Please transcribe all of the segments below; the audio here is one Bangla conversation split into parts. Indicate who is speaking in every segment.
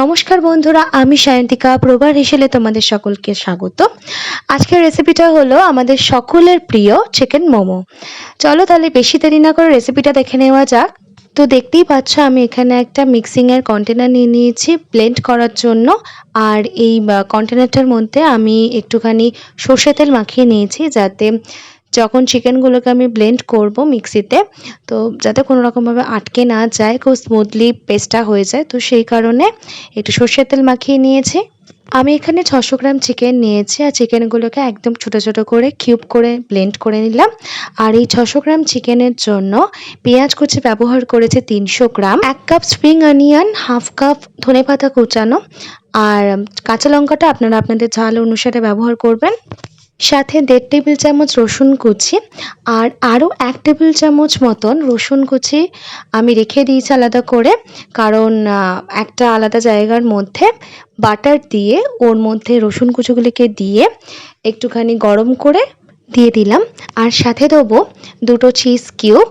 Speaker 1: নমস্কার বন্ধুরা, আমি সায়ন্তিকা প্রবার হেসেলে তোমাদের সকলকে স্বাগত। আজকের রেসিপিটা হলো আমাদের সকলের প্রিয় চিকেন মোমো। চলো তাহলে বেশি দেরি না করে রেসিপিটা দেখে নেওয়া যাক। তো দেখতেই পাচ্ছ, আমি এখানে একটা মিক্সিংয়ের কন্টেনার নিয়ে নিয়েছি ব্লেন্ড করার জন্য। আর এই কন্টেনারটার মধ্যে আমি একটুখানি সর্ষে তেল মাখিয়ে নিয়েছি যাতে যখন চিকেনগুলোকে আমি ব্লেন্ড করব মিক্সিতে, তো যাতে কোনো রকমভাবে আটকে না যায়, খুব স্মুথলি পেস্টটা হয়ে যায়, তো সেই কারণে একটু সর্ষের তেল মাখিয়ে নিয়েছি। আমি এখানে ছশো গ্রাম চিকেন নিয়েছি, আর চিকেনগুলোকে একদম ছোটো ছোটো করে কিউব করে ব্লেন্ড করে নিলাম। আর এই ছশো গ্রাম চিকেনের জন্য পেঁয়াজ কুচি ব্যবহার করেছে তিনশো গ্রাম, এক cup spring onion half cup ধনে পাতা কুচানো, আর কাঁচা লঙ্কাটা আপনারা আপনাদের ঝাল অনুসারে ব্যবহার করবেন। সাথে দেড় টেবিল চামচ রসুন কুচি আর আরও এক টেবিল চামচ মতন রসুন কুচি আমি রেখে দিয়েছি আলাদা করে। কারণ একটা আলাদা জায়গার মধ্যে বাটার দিয়ে ওর মধ্যে রসুন কুচিগুলিকে দিয়ে একটুখানি গরম করে দিয়ে দিলাম। আর সাথে দেবো দুটো চিজ কিউব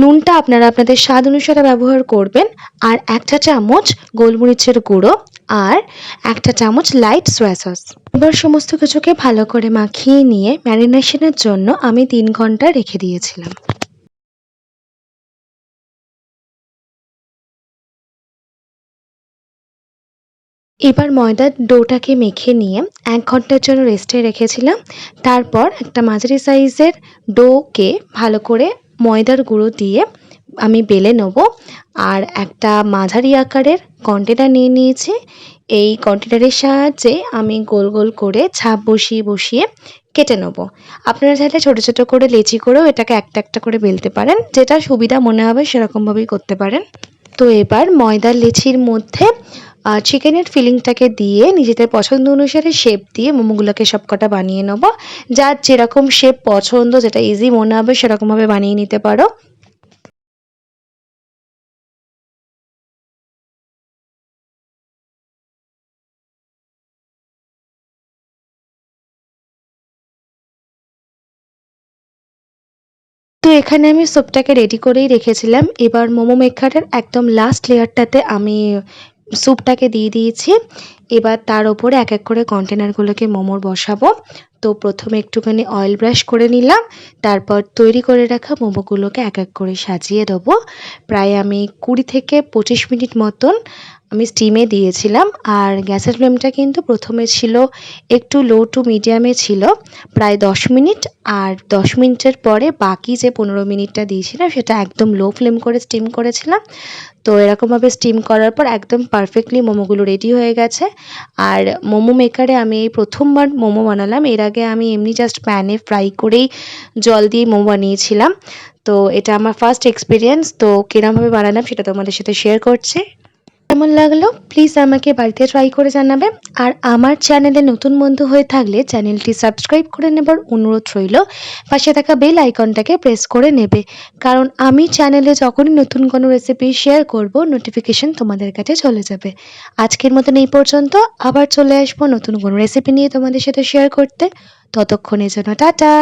Speaker 1: নুনটা আপনারা আপনাদের স্বাদ অনুসারে ব্যবহার করবেন, আর একটা চামচ গোলমরিচের গুঁড়ো, আর একটা চামচ লাইট সোয়া সস এবার সমস্ত কিছুকে ভালো করে মাখিয়ে নিয়ে ম্যারিনেশনের জন্য আমি তিন ঘণ্টা রেখে দিয়েছিলাম। এবার ময়দার ডোটাকে মেখে নিয়ে এক ঘণ্টার জন্য রেস্টে রেখেছিলাম। তারপর একটা মাঝারি সাইজের ডোকে ভালো করে ময়দার গুঁড়ো দিয়ে আমি বেলে নেব। আর একটা মাঝারি আকারের কন্টেনার নিয়ে নিয়েছি। এই কন্টেনারের সাহায্যে আমি গোল গোল করে ছাপ বসিয়ে বসিয়ে কেটে নেব। আপনারা চাইলে ছোট ছোট করে লেচি করেও এটাকে একটা একটা করে বেলতে পারেন। যেটা সুবিধা মনে হবে সেরকমভাবেই করতে পারেন। তো এবার ময়দার লেচির মধ্যে চিকেনের ফিলিংটাকে দিয়ে নিজেদের পছন্দ অনুসারে শেপ দিয়ে মোমোগুলোকে সব কটা বানিয়ে নেব। যার যেরকম শেপ পছন্দ, যেটা ইজি মনে হবে, সেরকমভাবে বানিয়ে নিতে পারো। এখানে আমি স্যুপটাকে রেডি করেই রেখেছিলাম। এবার মোমো মেকারের একদম লাস্ট লেয়ারটাতে আমি স্যুপটাকে দিয়ে দিয়েছি। এবার তার ওপরে এক এক করে কন্টেনারগুলোকে মোমোর বসাবো। তো প্রথমে একটুখানি অয়েল ব্রাশ করে নিলাম। তারপর তৈরি করে রাখা মোমোগুলোকে এক এক করে সাজিয়ে দেবো। প্রায় আমি কুড়ি থেকে পঁচিশ মিনিট মতন আমি স্টিমে দিয়েছিলাম আর গ্যাসের ফ্লেমটা কিন্তু প্রথমে ছিল একটু লো টু মিডিয়ামে ছিল, প্রায় দশ মিনিট আর দশ মিনিটের পরে বাকি যে পনেরো মিনিটটা দিয়েছিলাম সেটা একদম লো ফ্লেম করে স্টিম করেছিলাম। তো এরকমভাবে স্টিম করার পর একদম পারফেক্টলি মোমোগুলো রেডি হয়ে গেছে আর মোমো মেকারে আমি এই প্রথমবার মোমো বানালাম। এর আগে আমি এমনি জাস্ট প্যানে ফ্রাই করেই জল দিয়ে মোমো বানিয়েছিলাম। তো এটা আমার ফার্স্ট এক্সপিরিয়েন্স তো কিরমভাবে বানালাম সেটা তোমাদের সাথে শেয়ার করছি। কেমন লাগল প্লিজ আমাকে বাড়িতে ট্রাই করে জানাবে। আর আমার চ্যানেলে নতুন বন্ধু হয়ে থাকলে চ্যানেলটি সাবস্ক্রাইব করে নেবার অনুরোধ রইল। পাশে থাকা বেল আইকনটাকে প্রেস করে নেবে। কারণ আমি চ্যানেলে যখনই নতুন কোনো রেসিপি শেয়ার করব নোটিফিকেশন তোমাদের কাছে চলে যাবে। আজকের মতন এই পর্যন্ত, আবার চলে আসব নতুন কোনো রেসিপি নিয়ে তোমাদের সাথে শেয়ার করতে। ততক্ষণের জন্য টাটা!